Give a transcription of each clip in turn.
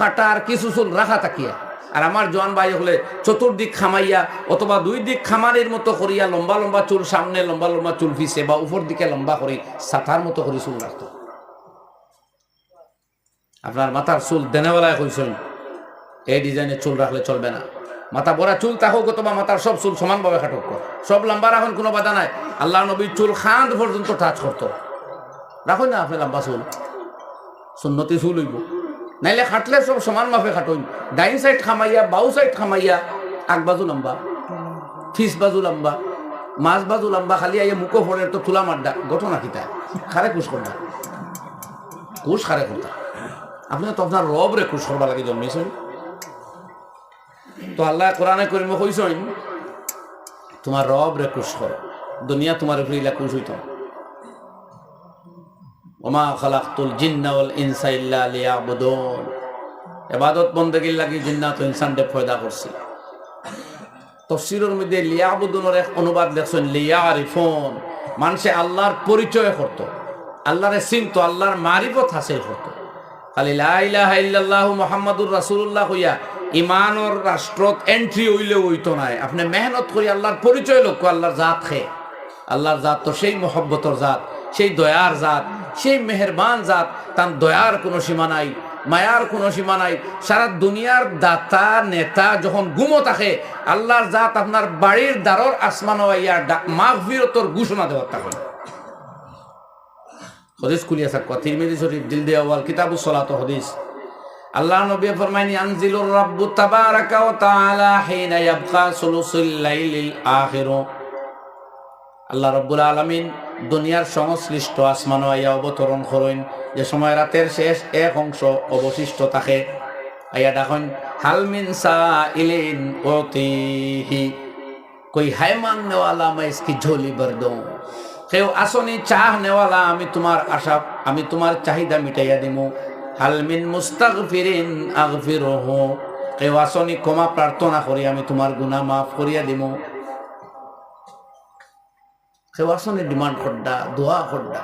কাটা আর কিছু চুল রাখা থাকিয়া। আর আমার জোয়ান ভাই হলে চতুর্দিক খামাইয়া অথবা দুই দিক খামারের মতো করিয়া লম্বা লম্বা চুল সামনে, লম্বা লম্বা চুল ফিসে বা উপর দিকে লম্বা করি সাতার মতো করে চুল রাখতো। আপনার মাথার চুল দেনেবেলায় কইছেন, এই ডিজাইনের চুল রাখলে চলবে না। মাথা বড়া চুল থাকুক অথবা মাথার সব চুল সমানভাবে খাটুক। সব লম্বা রাখুন, কোনো বাধা নাই। আল্লাহ নবীর চুল খাঁদ পর্যন্ত টাচ করতো। রাখুন না আপনি লম্বা চুল। সুন্নতি চুল হইব। নাইলে খাটলে সব সমান মাপে খাটুন ডাইন সাইড খামাইয়া বাউ সাইড খামাইয়া, আগ বাজু লম্বা ফিস বাজু লম্বা, মাছ বাজু লম্বা, খালি আইয়া মুখো ফোড়ে তো তুলা মাড্ডা ঘটনা কিতা খারে কুশ করবা কুশ খারে করতা আপনি তো আপনার রব রে কুশ করবা লাগে জন্মেছেন তো আল্লাহ কোরআনে করিম কইছেন তোমার রব রে কুশ কর দুনিয়া তোমার উপরে ইলা কুশ হইতো লাগি জিন্নাত তফসিরের মধ্যে এক অনুবাদ মানুষে আল্লাহর পরিচয় করত, আল্লাহরে চিনত আল্লাহর মারিফত হাসিল করত। খালি লা ইলাহা ইল্লাল্লাহু কইয়া ইমানর রাষ্ট্রত এন্ট্রি হইলে হইতো নাই। আপনি মেহনত করি আল্লাহর পরিচয় লক্ষ্য, আল্লাহর জাত খে। আল্লাহর জাত তো সেই মহব্বতর জাত, সেই দয়ার জাত। সেই মেহেরবান জাত, তার দয়ার কোনো সীমা নাই, মায়ার কোনো সীমা নাই। সারা দুনিয়ার দাতা, নেতা যখন গুমো থাকে আল্লাহর জাত আপনার বাড়ির দ্বারর আসমান মাগফিরতর ঘোষণা দেওয়ার তখন। হদিস খুলিয়া থাক তিরমিজি শরীফ দিল দেওয়া ওয়াল কিতাবু সলাত হদিস। আল্লাহ নবী ফরমাইনি, আনজিলুর রাব্বু তাবারাকা ওয়া তাআলা হিনা ইয়াবকা সুলুসুল লাইলিল আখিরু। আল্লাহ রব্বুল আলমিন দুনিয়ার সংশ্লিষ্ট আসমান আইয়া অবতরণ করেন। যে সময় রাতের শেষ এক অংশ অবশিষ্ট থাকে, আইয়া দেখুন হালমিন সাইলিন অতিহি কই হাই মাং নেওয়ালা মাইস কি ঝোলি বরদ কেউ আসনি চাহ নেওয়ালা, আমি তোমার আশা, আমি তোমার চাহিদা মিটাইয়া দিমু। হালমিন মুস্তাক ফিরিন আগফির কেউ আসনি ক্ষমা প্রার্থনা করি, আমি তোমার গুণা মাফ করিয়া দিমু। আসনে ডিমান্ড করডা দোয়া করডা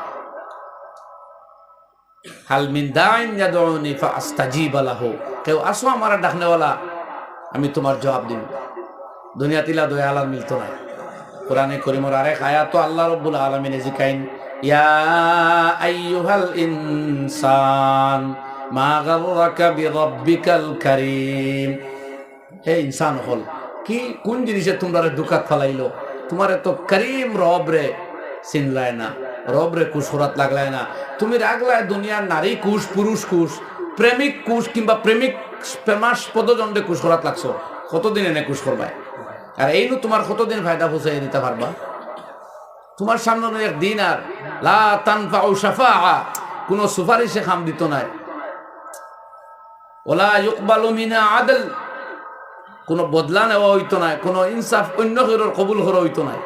হাল মিন দাইন ইয়াদউনি ফাআস্তাজিব লাহু। কেউ আসো আমার ডাকনেওয়ালা, আমি তোমার জবাব দিব। দুনিয়া তিলা দয়া আলার মিলতো না কোরআনে করিমর আরেক আয়াত, আল্লাহ রব্বুল আলামিনে জিকাইন, ইয়া আইয়ুহাল ইনসান, মা গাররাকা বিরাব্বিকাল কারীম। হে ইনসান হল, কি কোন জিনিসে তোমরা দুকাত ফালাইলো? তোমার এত করিম রব রে চিনলায় না রব রে কুশরাত লাগলায় না। তুমি রাগলায় দুনিয়ার নারী কুশ, পুরুষ কুশ, প্রেমিক কুশ কিংবা প্রেমিক প্রেমাস্পদ জন্ডে কুশরাত লাগছো। কতদিন এনে কুশ করবায় আর এই নু তোমার কতদিন ফায়দা পৌঁছাই দিতে পারবা? তোমার সামনে নয় এক দিন আর লা তানফা ও সাফা কোন সুপারিশে খাম দিত নাই। ওলা ইকবালু মিনা আদল কোনো বদলা নেওয়া হইতো নাই, কোনো ইনসাফ অন্য কেউর কবুল করা হইতো নাই।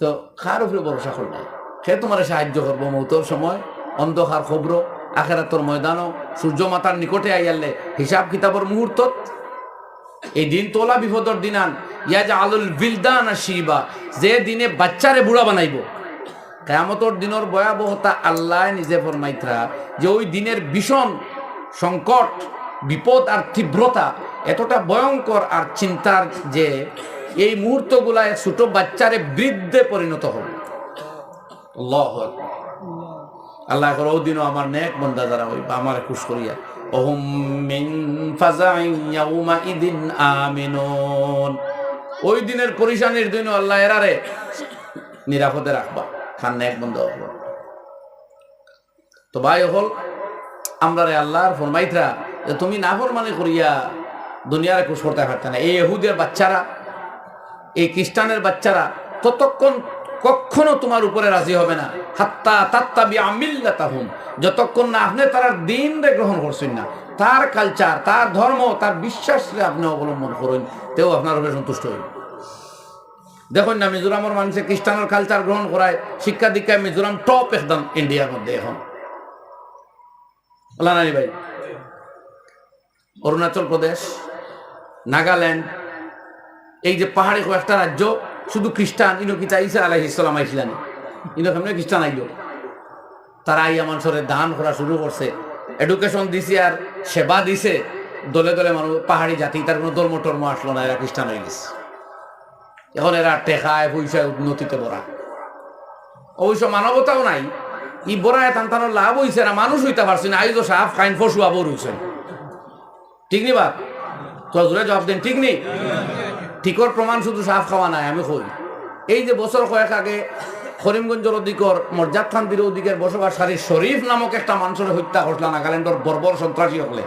তো কার উপরে ভরসা করবে সে তোমার সাহায্য করব? মৌতর সময়, অন্ধকার খবর, আখেরাতর ময়দানও সূর্য মাতার নিকটে আইয়ালে হিসাব কিতাবর মুহূর্তত? এই দিন তোলা বিপদর দিনান ইয়া যে আলুল বিলদান শিবা, যে দিনে বাচ্চারে বুড়া বানাইব। কেয়ামতর দিনের ভয়াবহতা আল্লাহ নিজে ফরমাইত্রা যে ওই দিনের ভীষণ সংকট, বিপদ আর তীব্রতা এতটা ভয়ঙ্কর আর চিন্তার যে এই মুহূর্তগুলায় ছোট বাচ্চারে বৃদ্ধে পরিণত হবে। আল্লাহু করে ওদিনও আমার নেক বন্দা যারা ওই আমার খুশ করিয়া। ওহুম মিন ফাজাইন ইয়াউমাইদিন আমিনুন। ওই দিনের পরিশানির দিন আল্লাহ এরারে নিরাপদে রাখবা। খান নেক বন্দা হলো তো ভাই হল আমরা রে আল্লাহর ফরমাইতরা যে তুমি না ফরমানি করিয়া দুনিয়ার করতে পারতে না। এই এহুদের বাচ্চারা, এই খ্রিস্টানের বাচ্চারা ততক্ষণ কখনো তোমার উপরে রাজি হবে না, হাত্তা তাত্তা বি আমিল্লা তাহুম যতক্ষণ না আপনি তার দিন রে গ্রহণ করছেন না, তার কালচার তার ধর্ম, তার বিশ্বাস আপনি অবলম্বন করুন, তেও আপনার উপরে সন্তুষ্ট হইন দেখুন না, মিজোরামের মানুষে খ্রিস্টানের কালচার গ্রহণ করায়, শিক্ষা দীক্ষায় মিজোরাম টপ একদম ইন্ডিয়ার মধ্যে এখন। আল্লাহ ভাই? অরুণাচল প্রদেশ নাগাল্যান্ড। এই যে পাহাড়ি কয়েকটা রাজ্য, শুধু খ্রিস্টান, ইনো কিতা ইসা আলাহ ইসলাম আইসলানি ইনো কেমন খ্রিস্টান আইল? তারা আইয়া মানুষের দান করা শুরু করছে। এডুকেশন দিছে আর সেবা দিছে। দলে দলে মানুষ, পাহাড়ি জাতি, তার কোনো ধর্ম টর্ম আসলো না, এরা খ্রিস্টান হয়ে গেছে। এখন এরা টেকায়, পয়সায় উন্নতিতে বড়া অবশ্য মানবতাও নাই। ই বড়ায় টান টানোর লাভ হইছে না, মানুষ হইতে পারছে না। আইজ সাফ খাইন ফসু আবর হইছে ঠিক নি বাপ? তো জোরে জবাব দেন, ঠিক নেই? ঠিকর প্রমাণ শুধু সাফ খাওয়া নাই, আমি কই? এই যে বছর কয়েক আগে করিমগঞ্জের অধিকর মর্যাদ খান্তির অধিকের বসবাসকারী শরীফ নামক একটা মানুষের হত্যা করছিল নাগাল্যান্ডের বর্বর সন্ত্রাসী হলে।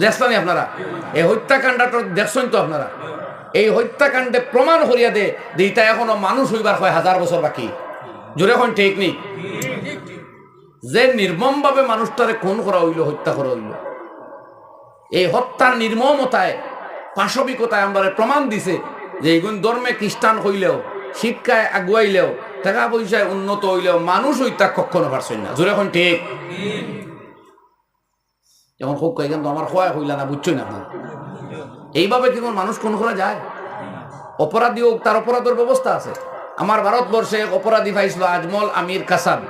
দেখছেন আপনারা? এই হত্যাকাণ্ডটা দেখছেন তো আপনারা? এই হত্যাকাণ্ডে প্রমাণ করিয়া দে ইটা এখনও মানুষ হইবার হয় হাজার বছর বাকি। জোরে এখন ঠিক নেই? যে নির্মমভাবে মানুষটারে খুন করা হইল, হত্যা করা হইল। এই হত্যার নির্মমতায়, পাশবিকতায় আমরা প্রমাণ দিছে যে এইগুন ধর্মে খ্রিস্টান হইলেও, শিক্ষায় আগুয়াইলেও টাকা পয়সায় উন্নত হইলেও মানুষ হইতা কখনো পারছেন না। জোরে এখন ঠিক? যেমন হোক কয়েক তো আমার খোয়া হইলা না, বুঝছই না এইভাবে কি কোনো মানুষ কোন করা যায়? অপরাধী হোক, তার অপরাধের ব্যবস্থা আছে। আমার ভারতবর্ষে অপরাধী পাইছিল আজমল আমির কাসাব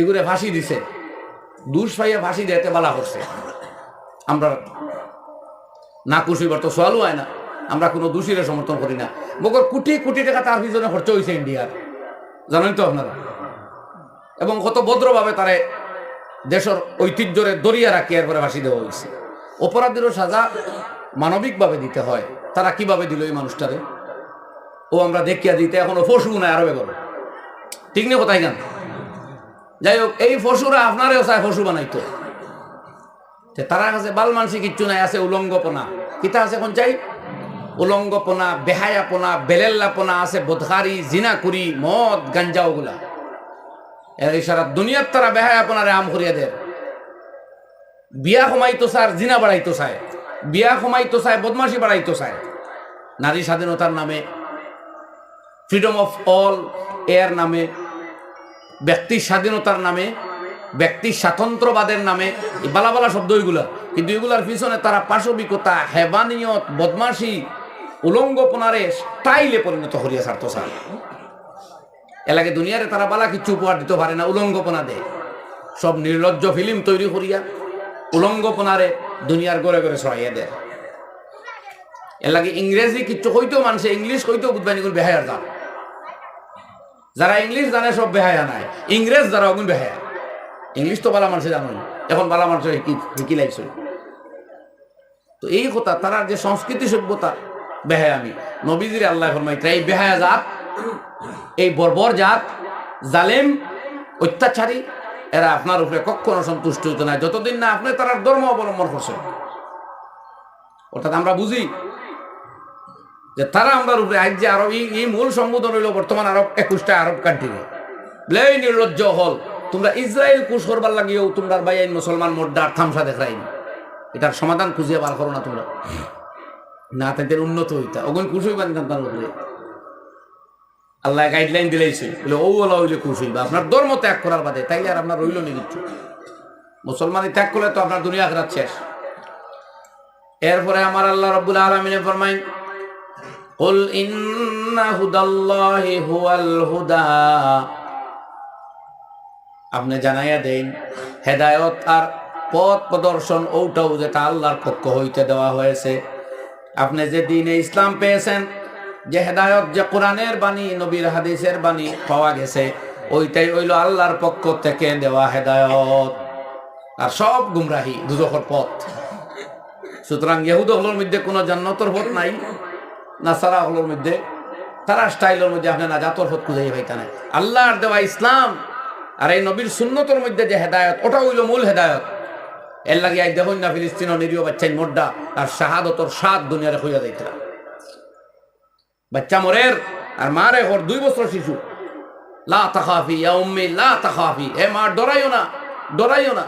এগুলো ফাঁসি দিছে। দুষ পাইয়া ফাঁসি দিতে বালা করছে। আমরা না কুশিবার তো সোয়ালও হয় না। আমরা কোনো দোষীরে সমর্থন করি না। মগর কোটি কোটি টাকা তার পিছনে খরচ হয়েছে ইন্ডিয়ার। জানেন তো আপনারা? এবং কত ভদ্রভাবে তারে দেশের ঐতিহ্যরে দরিয়া রাখি, এরপরে ভাসি দেওয়া হয়েছে অপরাধীরও সাজা মানবিকভাবে দিতে হয়। তারা কীভাবে দিল এই মানুষটারে? ও আমরা দেখিয়া দিতে এখনও ফসু নাই আরবে করো ঠিক নেই কোথায় গান যাই হোক, এই ফসুরা আপনারেও চায় ফসু বানাইতো। তে তারা কাছে বাল মানসি কিচ্ছু নাই, আছে উলঙ্গপনা কিতা আছে এখন চাই? উলঙ্গপনা বেহায়াপনা, বেলেল্লাপনা, আছে বোধহারি জিনাকুরি মদ, গাঞ্জা ওগুলা। এর সারা দুনিয়ার তারা বেহায়াপনারে আম করিয়া দেয় বিয়া কমাইতো চায় জিনা বাড়াইতো চায় বিয়া কমাইতো চায় বদমাসি বাড়াইতো চায় নারী স্বাধীনতার নামে ফ্রিডম অফ অল এর নামে ব্যক্তির স্বাধীনতার নামে ব্যক্তির স্বাতন্ত্রবাদের নামে বালা বালা শব্দ এগুলা কিন্তু এগুলার পিছনে তারা পাশবিকতা, হেবানিয়ত বদমাসি উলঙ্গপনারে, স্টাইলে পরিণত করিয়া ছাড়তো স্যার। এলাকে দুনিয়ারে তারা বালা কিচ্ছু উপহার দিতে পারে না, উলঙ্গপনা দেয়। সব নির্লজ্জ ফিল্ম তৈরি করিয়া উলঙ্গপনারে দুনিয়ার গড়ে গড়ে ছড়াইয়া দেয়। এর লাগে ইংরেজি কিচ্ছু কইতেও মানুষে, ইংলিশ কইতেও বুঝবেন এগুলো বেহায়ার দাম যারা ইংলিশ জানে সব বেহায়া নাই, ইংরেজ যারা ওগুন বেহায়া। ইংলিশ তো বালা মানুষে জানো এখন বালা মানুষের শিকি লাগছে? তো এই কথা, তারা যে সংস্কৃতি সভ্যতা, বেহায়া আমি। নবীজির আল্লাহ ফরমাইতে এই বেহায়া জাত, এই বর্বর জাত, জালেম, অত্যাচারী, এরা আপনার উপরে কখনো সন্তুষ্ট হইতো না যতদিন না আপনি তারা ধর্ম অবলম্বন করছেন। অর্থাৎ আমরা বুঝি যে তারা আমরা উপরে আজ যে আরব এই এই মূল সম্বোধন হইল, বর্তমান আরব একুশটা আরব কান্ট্রি ব্লেই নির্লজ্জ হল। তোমরা ইসরায়েল কুশ করবার লাগিয়েও তোমরা বাইন মুসলমান মোড্ডার থামসা দেখাইনি এটার সমাধান খুঁজিয়ে বার করো না তোমরা না তাদের উন্নত হইতা ওগুন কুশ হইবেন তার উপরে আল্লাহ গাইডলাইন দিলেইছে বলে ও ওলা হইলে খুশ হইবা আপনার ধর্ম ত্যাগ করার বাদে তাইলে আর আপনার রইল নি কিছু মুসলমানি ত্যাগ করলে তো আপনার দুনিয়া আখরাত শেষ এরপরে আমার আল্লাহ রব্বুল আলমিনে ফরমাইন قل إن هدى الله هو الهدى আপনি জানাইয়া দেন, হেদায়ত আর পথ প্রদর্শন ওটাও যেটা আল্লাহর পক্ষ হইতে দেওয়া হয়েছে। আপনি যে দিনে ইসলাম পেয়েছেন, যে হেদায়ত, যে কোরআনের বাণী, নবীর হাদিসের বাণী পাওয়া গেছে, ওইটাই হইল আল্লাহর পক্ষ থেকে দেওয়া হেদায়ত। আর সব গুমরাহি দুদখর পথ। সুতরাং ইহুদ হলোর মধ্যে কোনো জান্নাতর পথ নাই না সারা হলোর মধ্যে, তারা স্টাইলের মধ্যে আপনি নাজাতর পথ খুঁজে পাইতা নাই আল্লাহর দেওয়া ইসলাম আর এই নবীর সুন্নতর মধ্যে যে হেদায়ত, ওটা হইল মূল হেদায়ত। এর লাগে আই দেখুন না ফিলিস্তিন নিরীহ বাচ্চাই মোড্ডা আর শাহাদতর সাত দুনিয়ারে হইয়া যাইতা বাচ্চা মরের, আর মারে ওর দুই বছর শিশু। লা তাখাফি ইয়া উম্মি লা তাখাফি। এ মা, ডরাইও না ডরাইও না।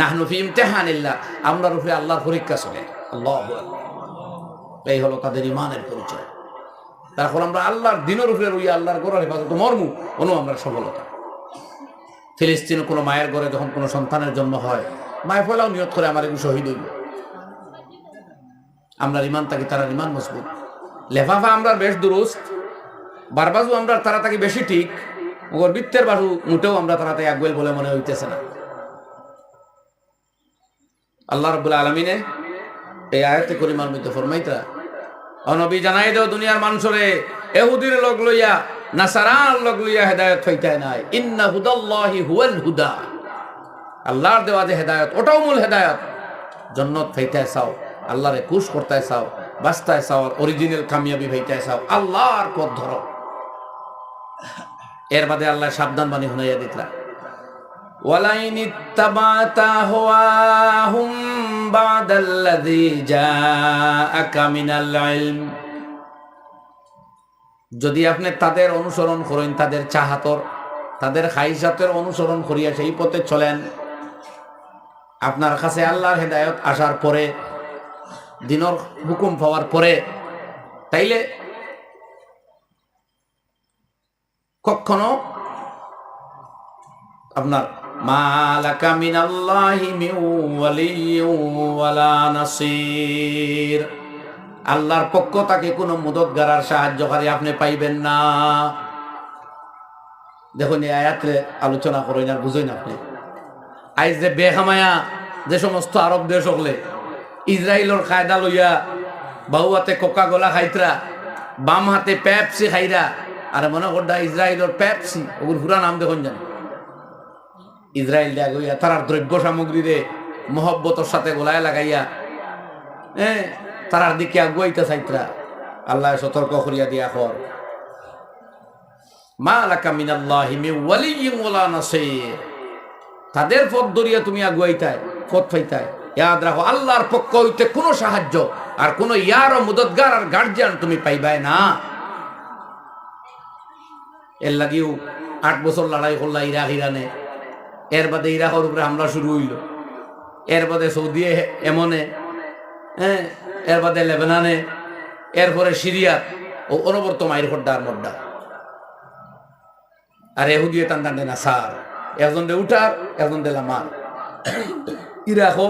নাহনু ফি ইমতিহানিল্লাহ। আমরা রূপে আল্লাহর পরীক্ষা চলে আল্লাহ এই হলো তাদের ইমানের পরিচয়। তারপর আমরা আল্লাহর দিনের উপরে রইয়া, আল্লাহর গড়ের হেফাজত মর্মু কোনো আমরা সফলতা। ফিলিস্তিনে কোনো মায়ের ঘরে যখন কোনো সন্তানের জন্ম হয়, মায়ের ফলাও নিয়ত করে আমার এগুলো শহীদ হইল আমরা ইমান থাকি তারা ইমান মজবুত। লেফাফা আমরা বেশ দুরুস্ত, বারবাজু আমরা তারা তাকে বেশি ঠিক ওর বৃত্তের বাজু মুটেও আমরা তারা তাই আগুয়েল বলে মনে হইতেছে না। আল্লাহ রব্বুল আলমিনে এই আয়তে করিমার মধ্যে ফরমাইতা, অনবী জানাই দেও দুনিয়ার মানুষরে, এহুদির লগ লইয়া নাসারার লগ লইয়া হেদায়ত হইতে নাই। ইন্না হুদাল্লাহি হুয়াল হুদা। আল্লাহর দেওয়া যে হেদায়ত, ওটাও মূল হেদায়ত। জন্নত হইতে চাও, আল্লাহরে কুশ করতে চাও, বাঁচতে চাও অরিজিনাল কামিয়াবি হইতে চাও, আল্লাহর পথ ধরো। এর বাদে আল্লাহ সাবধান বাণী হুনাইয়া দিতলা। ওয়ালাইন ইত্তাবাতা হুয়াহুম বাদাল্লাযী জাআকা মিনাল ইলম। যদি আপনি তাদের অনুসরণ করেন, তাদের চাহাতর, তাদের খাইসাতের অনুসরণ করিয়া সেই পথে চলেন, আপনার কাছে আল্লাহর হেদায়ত আসার পরে, দিনর হুকুম পাওয়ার পরে, তাইলে কখনো আপনার, মালাকা মিনাল্লাহি মিউ ওয়ালা নাসির। আল্লাহর পক্ষ তাকে কোনো মুদতগার আর সাহায্যকারী আপনি পাইবেন না। দেখুন, এই আয়াতে আলোচনা করেন আর বুঝেন আপনি। আইজ যে বেহামায়া, যে সমস্ত আরব দেশ হলে ইসরায়েলের কায়দা লইয়া বাহু হাতে কোকা গোলা খাইতরা, বাম হাতে পেপসি খাইরা, আর মনে করডা ইসরায়েলের পেপসি, ওগুর পুরা নাম দেখুন জানি। ইসরায়েল দেয়া গইয়া তারার দ্রব্য সামগ্রীরে মহব্বতর সাথে গোলায় লাগাইয়া হ্যাঁ তারার দিকে আগুয়াইতে চাইতরা। আল্লাহ সতর্ক করিয়া দিয়া কর। মা লাকা মিনাল্লাহি মিন ওয়ালিয়্যিন ওয়ালা নাসির। তাদের পথ ধরিয়া তুমি আগুয়াইতায় পথ পাইতায় ইয়াদ রাখো, আল্লাহর পক্ষ হইতে কোনো সাহায্য আর কোনো ইয়ার ও মুদতগার আর গার্জিয়ান তুমি পাইবাই না। এর লাগিও আট বছর লড়াই করলা ইরাক, ইরানে। এর বাদে ইরাকের উপরে হামলা শুরু হইল। এর বাদে সৌদি এমনে হ্যাঁ এর বাদে লেবানানে, এরপরে সিরিয়া ও অনবর্ত মায়ের খড্ডার মড্ডা। আর এহুদিয়ে টান টান না সার। একজন দে উঠার একজন দে লামার। ইরাকও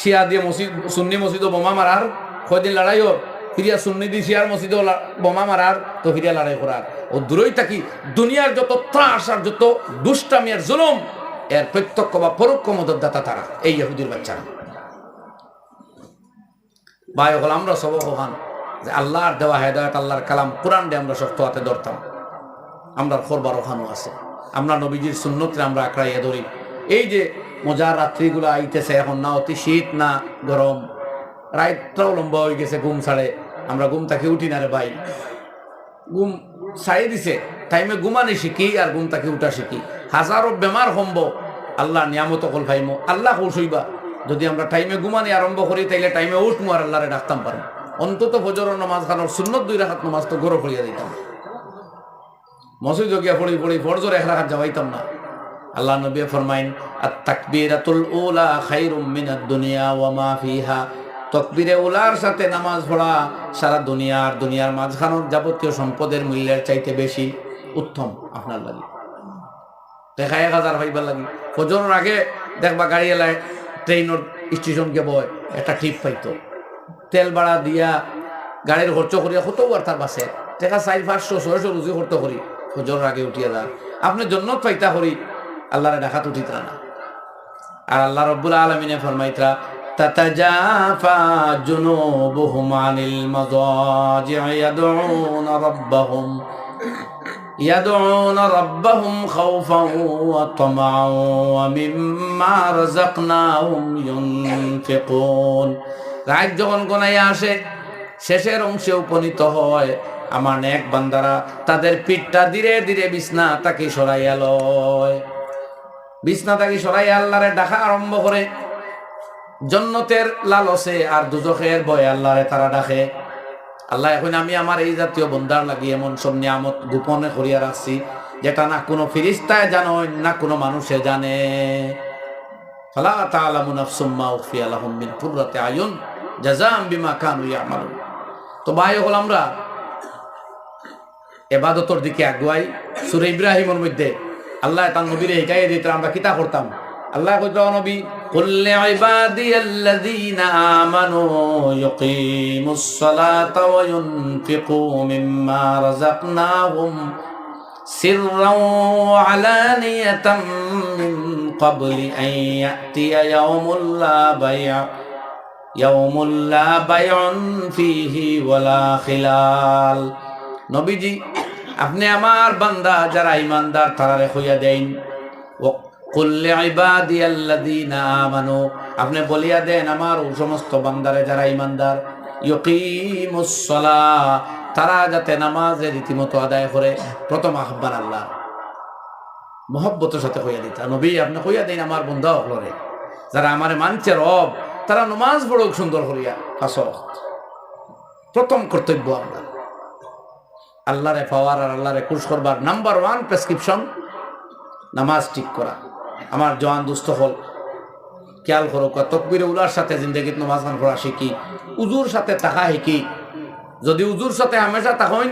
শিয়া দিয়ে মসজিদ, সুন্নি মসজিদও বোমা মারার। কয়দিন লড়াইও, ফিরিয়া সুন্নি দি শিয়ার মসজিদও বোমা মারার, তো ফিরিয়া লড়াই করার। ও দূরই থাকি দুনিয়ার যত ত্রাস আর যত দুষ্টামি আর জুলুম, এর প্রত্যক্ষ বা পরোক্ষ মদতদাতা তারা, এই ইহুদির বাচ্চারা। ভাই হল আমরা সব হন যে আল্লাহর দেওয়া হেদায়ত, আল্লাহর কালাম কোরআন দিয়ে আমরা শক্ত হাতে ধরতাম। আমরা খরবার ওখানো আছে। আমরা নবীজির সুন্নতরে আমরা আঁকড়াইয়া ধরি। এই যে মজার রাত্রিগুলো আইতেছে, এখন না অতি শীত, না গরম। রাতটাও লম্বা হয়ে গেছে ঘুম ছাড়ে। আমরা ঘুম তাকে উঠি না রে ভাই। ঘুম ছাড়িয়ে দিছে। টাইমে ঘুমানি শিখি আর ঘুম তাকে উঠা শিখি। হাজারো বেমার সম্ভ আল্লাহ নিয়ামত কল ভাইমো আল্লাহ কৌশইবা যদি আমরা টাইমে ঘুমানি আরম্ভ করি, তাইলে টাইমে উঠমু আর আল্লাহরে ডাকতাম পারো অন্তত ফজর নামাজ খানোর সুন্নত দুই রাখাত নামাজ তো গরো করিয়া দিতাম মসজিদ গিয়া পড়ি পড়ি ফরজর এক রাখাত যাওয়াইতাম না। আল্লাহ নবী ফরমাইন আর তাকবীরাতুল উলা খাইরুম মিনাদ দুনিয়া ওয়া মা ফিহা। তকবীরে উলার সাথে নামাজ পড়া সারা দুনিয়ার দুনিয়ার মাঝখানোর যাবতীয় সম্পদের মূল্যের চাইতে বেশি উত্তম আপনার লাগি। দেখা এক হাজার ভাইবার লাগি। ফজরের আগে দেখবা গাড়ি এলায় ট্রেনের স্টেশনকে বয় একটা টিপ পাইতো তেল ভাড়া দিয়া গাড়ির খরচ করিয়া কত আর তার বাসে টেকা চার পাঁচশো ছয়শো রুজি করতে করি ফজরের আগে উঠিয়া যান আপনি জন্নত পাইতা করি আল্লাহরে ডাকাত উঠিতরা না আর আল্লাহ রব্বুল আলমিনে ফরমাইতরা تتجافى جنوبهم عن المضاجع يدعون ربهم يدعون ربهم خوفا وطمعا ومما رزقناهم ينفقون রাত যখন গোনাইয়া আসে শেষের অংশে উপনীত হয় আমার নেক বান্দারা তাদের পিঠটা ধীরে ধীরে বিছনা তাকে সরাইয়া লয় বিছনা তাকে সরাইয়া আল্লাহরে ডাকা আরম্ভ করে জন্নতের লালসে আর দুজখের ভয়ে আল্লাহরে তারা ডাকে আল্লাহ, এখন আমি আমার এই জাতীয় বন্দার লাগি এমন সব নিয়ামত গোপনে করিয়া রাখছি, যেটা না কোনো ফিরিস্তায় জানো, না কোনো মানুষে জানে। ফালা তাআলামু নাফসুম মা উখফিয়া লাহুম মিন কুররাতি আয়ুন জাযাম বিমা কানু ইয়ামালুন। তো ভাই হল আমরা এবাদতর দিকে আগুয়াই। সূরা ইব্রাহিমের মধ্যে আল্লাহ তার নবীরে হিকাইয়ে দিতে আমরা কিতা করতাম আল্লাহ কইতো নবী কুল্লি ইবাদিয়াল্লাযীনা আমানু ইয়ুকিমুস সালাতা ওয়া ইউনফিকু মিম্মা রাযাকনাহুম সিররাও আলানিয়াতাম মিন ক্বাবলি আন ইয়াতিয়া ইয়াওমুল লা বাইআ ইয়াওমুল লা বাইউন ফীহি ওয়ালা খিলাল। নবীজি, আপনি আমার বান্দা, যারা ইমানদার তারা রেখইয়া দেন। আপনি বলিয়া দেন, আমার সমস্ত বান্দারে যারা ইমানদার তারা যাতে নামাজের রীতিমতো আদায় করে। প্রথম আহ্বান আল্লাহ মহব্বতের সাথে হইয়া দিতা, নবী, আপনি হইয়া দিন আমার বন্ধা হলরে যারা আমারে মানছে রব, তারা নমাজ বড় সুন্দর করিয়া ফাঁসত প্রথম কর্তব্য আমরা। আল্লাহরে পাওয়ার আর আল্লাহরে খুশ করবার নাম্বার ওয়ান প্রেসক্রিপশন নামাজ ঠিক করা। আমার জওয়ান দুস্থ হল। খেয়াল করো তকবির উলার সাথে জিন্দগিত নমাজ গান করা শিখি, উজুর সাথে তাহা শিখি। যদি উজুর সাথে হামেশা তাহইন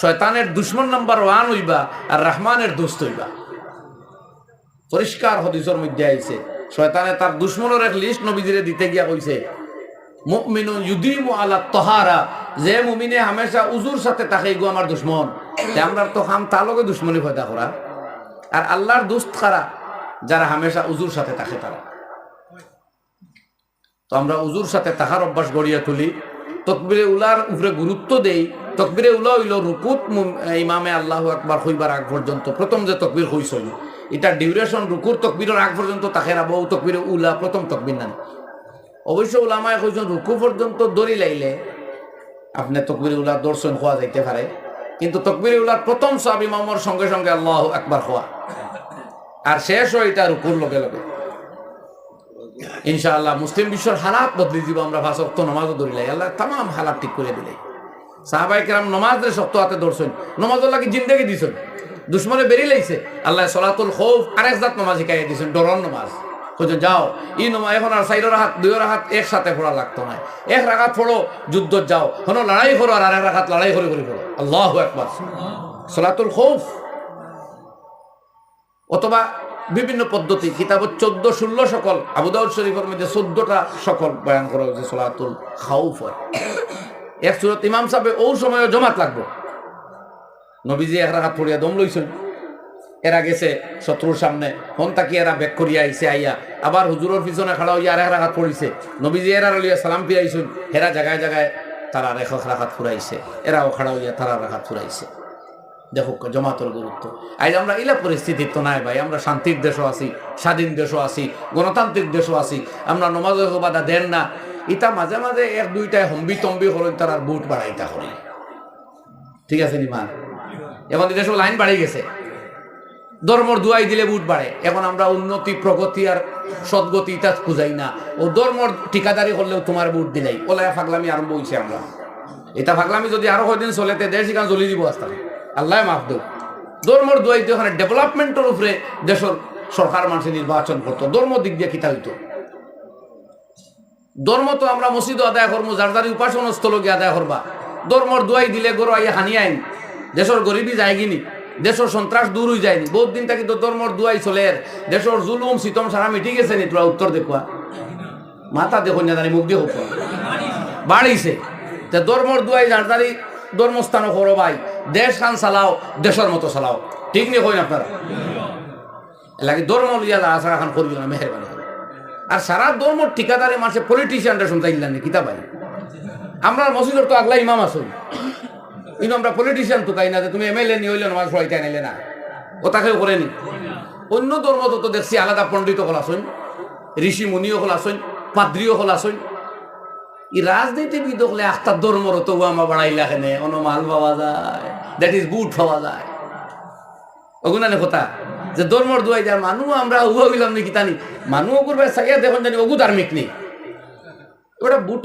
শয়তানের দুশ্মন নাম্বার ওয়ান হইবা আর রহমানের দুস্ত হইবা। পরিষ্কার হদিসর মধ্যে আইছে, শয়তানে তার দুশ্মনের এক লিস্ট নবীজিরে দিতে গিয়া কইছে মুমিনু ইউদিমু আলা তহারা, যে মুমিনে হামেশা উজুর সাথে তাকে গো আমার দুশ্মন। আমরা তো হাম তালকে দুশ্মনী পয়দা করা। আর আল্লাহর দুস্ত খারা যারা হামেশা উজুর সাথে থাকে তারা। তো আমরা উজুর সাথে তাহার অভ্যাস গড়িয়া তুলি। তকবিরে উলার উপরে গুরুত্ব দেই। তকবিরে উলা হইল রুকুত ইমামে আল্লাহ একবার হইবার আগ পর্যন্ত। প্রথম যে তকবির হইছিল এটা ডিউরেশন রুকুর তকবিরের আগ পর্যন্ত তাকে বউ তকবিরে উলা প্রথম তকবির নানি অবশ্য উলামায় কইছেন, রুকু পর্যন্ত দড়ি লাইলে আপনি তকবির উলা দর্শন হওয়া যাইতে পারে। কিন্তু তকবির উলার প্রথম সব ইমামর সঙ্গে সঙ্গে আল্লাহ একবার হওয়া। আর শেষ হয় এটা রুকুর লগে লগে। ইনশাআল্লাহ মুসলিম বিশ্বর হালাত বদলি দিব, আমরা ফাঁস অক্ত নমাজও ধরিলাই আল্লাহ তাম হালাত ঠিক করে দিলাই সাহাবাই কেরাম নমাজ রে শক্ত হাতে ধরছেন। নমাজ লাগে জিন্দেগি দিছেন। দুশ্মনে বেরিয়ে লাইছে। আল্লাহ সলাতুল খৌফ আরেক জাত নমাজ শিখাই দিছেন, ডরন নমাজ। কইছেন যাও ই নমা, এখন আর চাইর রাহাত দুই রাহাত একসাথে পড়া লাগতো না। এক রাখাত পড়ো যুদ্ধ যাও। হনো লড়াই করো আর আরেক রাখাত লড়াই করে করে পড়ো আল্লাহ একবার সলাতুল খৌফ অথবা বিভিন্ন পদ্ধতি কিতাব চোদ্দ ষোলো সকল আবুদাউদ শরীফের মধ্যে চোদ্দটা সকল বয়ান করা হয়েছে, সোলাতুল খাউফ এক সুরত ইমাম সাহেব, ও সময় জমাত লাগবো। নবীজি এক রাখাত পড়িয়া দম লইছেন। এরা গেছে শত্রুর সামনে। হন তাকি এরা বেক করিয়া আইছে, আইয়া। আবার হুজুরের পিছনে খাড়া হইয়া আর এক রাখাত পড়িছে। নবীজি এরা লইয়া সালাম ফিরাইছেন। এরা জায়গায় জায়গায় তারা রেখ রাখাত ফুরাইছে। এরাও খাড়া হইয়া তারা রাখাত ফুরাইছে। দেখো, জমাতর গুরুত্ব। আজ আমরা ইলা পরিস্থিতি তো নাই ভাই, আমরা শান্তির দেশও আছি, স্বাধীন দেশও আছি, গণতান্ত্রিক দেশও আছি, আমরা নমাজ বাধা দেন না, ইতা মাঝে মাঝে এক, দুইটায় হম্বি তম্বি হল তার আর বুট বাড়াইতা করি। ঠিক আছে নি মা? এখন দেশ লাইন বাড়ি গেছে। ধর্মর দুয়াই দিলে বুট বাড়ে। এখন আমরা উন্নতি, প্রগতি আর সদ্গতি ইটা খুঁজাই না। ও ধর্মর ঠিকাদারি হলেও তোমার বুট দিলাই। ওলাই ফাগলামি আরম্ভ হয়েছে আমরা। এটা ফাগলামি যদি আরও কদিন চলেতে দেশ এখান জ্বলি দিব আস্তে আল্লাহ মাফ দেব। ধর্মর দুয়াইতে ওখানে ডেভেলপমেন্টের উপরে দেশের সরকার মানুষের নির্বাচন করতো। ধর্ম দিক দিয়ে কিতা হইতো? ধর্ম তো আমরা মসজিদ আদায় করব, যার যার উপাসন গিয়ে আদায় করবা। ধর্মর দুয়াই দিলে গরু আইয়া হানি আইন। দেশের গরিবি যায় গিনি দেশের সন্ত্রাস দূর হয়ে যায়নি। বহুত দিন থাকি তো ধর্মর দুয়াই চলে দেশের জুলুম শীতম সারা মিটি গেছে নি, তোরা উত্তর দেখুয়া। মাথা দেখো না জানি, মুখ দিয়ে বাড়িছে। তে ধর্মর দুয়াই যার যারি ধর্মস্থান করো ভাই। দেশ খান চালাও, দেশের মতো চালাও। ঠিক নেই কইন আপনারা? লাগে ধর্ম লিয়া আশা খান করবি না, মেহরবানি আর সারা ধর্ম ঠিকাদারি মাসে পলিটিশিয়ানরা শুনতে ইল্লান, কিতা ভাই? আমরা মসজিদের তো আগলা ইমাম আসুন কিন্তু আমরা পলিটিশিয়ান তো তাই না যে তুমি এমএলএ নিয়ে হইলে নামাজ পড়াইতে নাইলে না। ও তাকেও করেনি অন্য ধর্ম তো তো দেখছি আলাদা পণ্ডিত হল আসুন ঋষি মুনিও হল আসুন পাদ্রিও হল আসুন ই রাজনীতিবিদ হলে আখতার ধর্মর তো আমার বাড়াইলা খেনে অন মাল পাওয়া যায়। দ্যাট ইজ বুট পাওয়া যায়। অগুনানে কথা, যে ধর্মর দুয়াই যায় মানুষ আমরা উহা গেলাম নাকি তানি? মানুষ করবে সাইয়া দেখুন জানি অগু ধার্মিক নেই। ওটা বুট